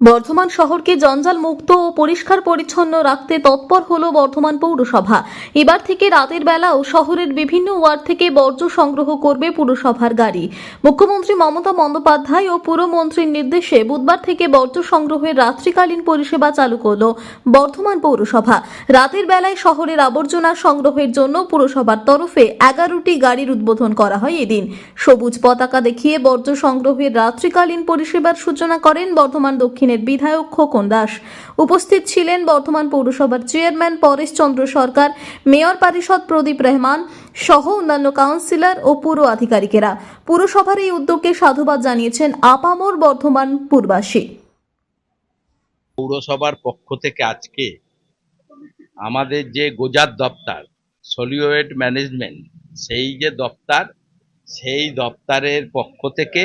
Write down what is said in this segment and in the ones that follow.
বর্ধমান শহরকে জঞ্জাল মুক্ত ও পরিষ্কার পরিচ্ছন্ন রাখতে তৎপর হল বর্ধমান পৌরসভা। এবার থেকে রাতের বেলাও শহরের বিভিন্ন ওয়ার্ড থেকে বর্জ্য সংগ্রহ করবে পুরসভার গাড়ি। মুখ্যমন্ত্রী মমতা বন্দ্যোপাধ্যায় ও পুরমন্ত্রীর নির্দেশে বুধবার থেকে বর্জ্য সংগ্রহের রাত্রিকালীন পরিষেবা চালু করল বর্ধমান পৌরসভা। রাতের বেলায় শহরের আবর্জনা সংগ্রহের জন্য পুরসভার তরফে এগারোটি গাড়ির উদ্বোধন করা হয় এদিন। সবুজ পতাকা দেখিয়ে বর্জ্য সংগ্রহের রাত্রিকালীন পরিষেবার সূচনা করেন বর্ধমান দক্ষিণের বিধায়ক খোকন দাস। উপস্থিত ছিলেন বর্ধমান পৌরসভার চেয়ারম্যান পরেশ চন্দ্র সরকার, মেয়র পরিষদ প্রদীপ রহমান সহ অন্যান্য কাউন্সিলর ও পুর আধিকারিকেরা। পুরসভার এই উদ্যোগকে সাধুবাদ জানিয়েছেন আপামর বর্ধমান পূর্বাসী। পৌরসভার পক্ষ থেকে আজকে আমাদের যে গোজার দপ্তর সলিওয়েড ম্যানেজমেন্ট, সেই যে দপ্তর, সেই দপ্তরের পক্ষ থেকে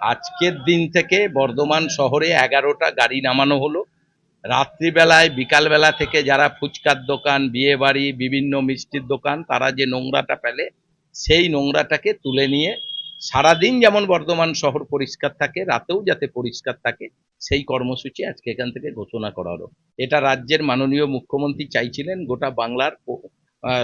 আজকের দিন থেকে বর্ধমান শহরে এগারোটা গাড়ি নামানো হলো। রাত্রিবেলায়, বিকালবেলা থেকে যারা ফুচকার দোকান বিয়ে বাড়ি বিভিন্ন মিষ্টির দোকান, তারা যে নোংরাটা ফেলে, সেই নোংরাটাকে তুলে নিয়ে সারাদিন যেমন বর্ধমান শহর পরিষ্কার থাকে, রাতেও যাতে পরিষ্কার থাকে, সেই কর্মসূচি আজকে এখান থেকে ঘোষণা করা হলো। এটা রাজ্যের মাননীয় মুখ্যমন্ত্রী চাইছিলেন গোটা বাংলার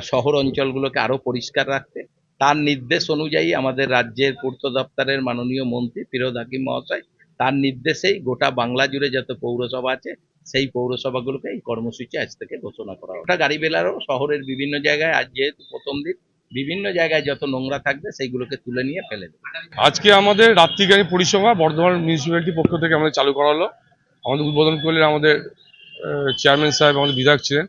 শহর অঞ্চলগুলোকে আরও পরিষ্কার রাখতে। তার নির্দেশ অনুযায়ী আমাদের রাজ্যের পূর্ত দপ্তরের মাননীয় মন্ত্রী ফিরোজ হাকিম মহাশয় তার নির্দেশেই গোটা বাংলা জুড়ে যত পৌরসভা আছে, সেই পৌরসভাগুলোকে এই কর্মসূচি আজ থেকে ঘোষণা করা ওটা গাড়ি বেলারও শহরের বিভিন্ন জায়গায় আজ যেহেতু প্রথম দিন, বিভিন্ন জায়গায় যত নোংরা থাকবে সেইগুলোকে তুলে নিয়ে ফেলে দেবে। আজকে আমাদের রাত্রিগাড়ি পরিষেবা বর্ধমান মিউনিসিপ্যালিটির পক্ষ থেকে আমাদের চালু করা হলো। আমাদের উদ্বোধন করলেন আমাদের চেয়ারম্যান সাহেব, আমাদের বিধায়ক ছিলেন।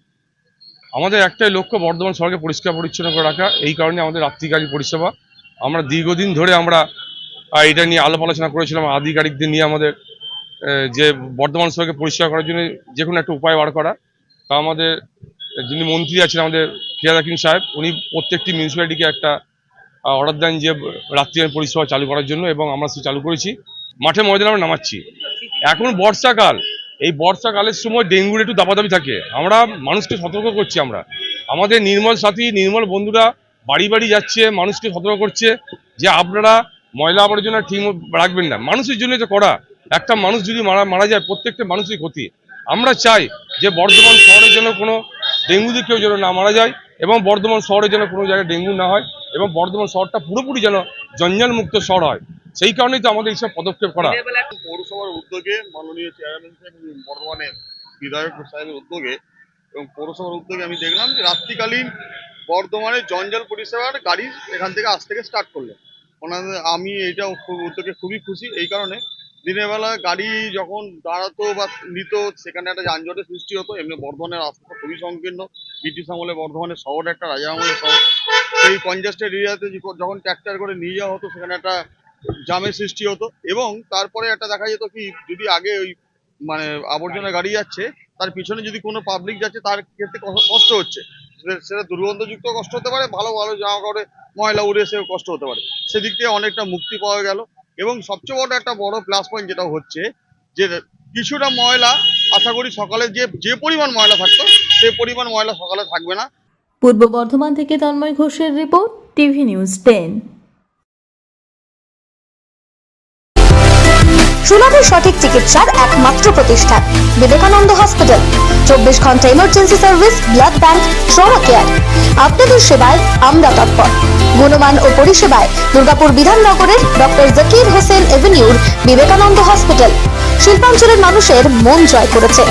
আমাদের একটাই লক্ষ্য বর্ধমান শহরকে পরিষ্কার পরিচ্ছন্ন করে রাখা। এই কারণে আমাদের রাত্রিগাড়ি পরিষেবা। আমরা দীর্ঘদিন ধরে আমরা এটা নিয়ে আলাপ আলোচনা করেছিলাম, আধিকারিকদের নিয়ে আমাদের যে বর্ধমান শহরকে পরিষ্কার করার জন্য যে কোনো একটা উপায় বার করা। তা আমাদের, যিনি মন্ত্রী আছেন আমাদের ফিরাদ হাকিম সাহেব, উনি প্রত্যেকটি মিউনিসিপ্যালিটিকে একটা অর্ডার দেন যে রাত্রিগাড়ি পরিষেবা চালু করার জন্য এবং আমরা সে চালু করেছি। মাঠে ময়দানে আমরা নামাচ্ছি। এখন বর্ষাকাল। এই বর্ষাকালের সময় ডেঙ্গুর একটু দাপাদাপি থাকে। আমরা মানুষকে সতর্ক করছি আমরা। আমাদের নির্মল সাথী, নির্মল বন্ধুরা বাড়ি বাড়ি যাচ্ছে, মানুষকে সতর্ক করছে যে আপনারা ময়লা আবর্জনা ঠিক রাখবেন না। মানুষের জন্য এটা করা। একটা মানুষ যদি মারা মারা যায়, প্রত্যেকটা মানুষই ক্ষতি। আমরা চাই যে বর্ধমান শহরের জন্য কোনো ডেঙ্গুতে কেউ যেন না মারা যায় এবং বর্ধমান শহরে যেন কোনো জায়গায় ডেঙ্গু না হয় এবং বর্ধমান শহরটা পুরোপুরি যেন জঞ্জাল মুক্ত শহর হয়। সেই কারণেই তো আমাদের এইসব পদক্ষেপ করা। পৌরসভার উদ্যোগে মাননীয় চেয়ারম্যান সাহেব বর্ধমানের বিধায়ক সাহেবের উদ্যোগে এবং পৌরসভার উদ্যোগে আমি দেখলাম যে রাত্রিকালীন বর্ধমানে জঞ্জাল পরিষেবার গাড়ি এখান থেকে আজ থেকে স্টার্ট করলেন। ওনাদের, আমি এটা উদ্যোগে খুবই খুশি। এই কারণে দিনের বেলা গাড়ি যখন দাঁড়াতো বা নিত, সেখানে একটা যানজটের সৃষ্টি হতো। এমনি বর্ধমানের রাস্তা খুবই সংকীর্ণ। ব্রিটিশ আমলে বর্ধমানের শহর একটা, রাজা আমলের শহর। সেই কনজাস্টেড এরিয়াতে যখন ট্র্যাক্টর করে নিয়ে যাওয়া হতো, সেখানে একটা জামের সৃষ্টি হতো এবং তারপরে একটা দেখা যেত কি, যদি আগে ওই মানে আবর্জনা গাড়ি যাচ্ছে, তার পিছনে যদি কোনো পাবলিক যাচ্ছে, তার ক্ষেত্রে কষ্ট- হচ্ছে। সেটা- দুর্গন্ধযুক্ত কষ্ট হতে পারে, ভালো ভালো জামা কাপড়ে ময়লা উড়ে এসে কষ্ট হতে পারে। সেদিক থেকে অনেকটা মুক্তি পাওয়া গেল এবং সবচেয়ে বড় একটা বড় প্লাস পয়েন্ট যেটা হচ্ছে যে, কিছুটা ময়লা আশা করি সকালে যে যে পরিমাণ ময়লা থাকতো সেই পরিমাণ ময়লা সকালে থাকবে না। পূর্ব বর্ধমান থেকে তন্ময় ঘোষের রিপোর্ট, টিভি নিউজ টেন। সুলভ ও সঠিক চিকিৎসার একমাত্র প্রতিষ্ঠান, বিবেকানন্দ হসপিটাল। চব্বিশ ঘণ্টা emergency service blood bank trauma care আপনাদের সেবায় আমরা তৎপর। গুণমান ও পরিষেবায় দুর্গাপুর বিধাননগরের ডক্টর জাকির হোসেন এভিনিউর বিবেকানন্দ হসপিটাল। শিল্পাঞ্চলের মানুষের মন জয় করেছে।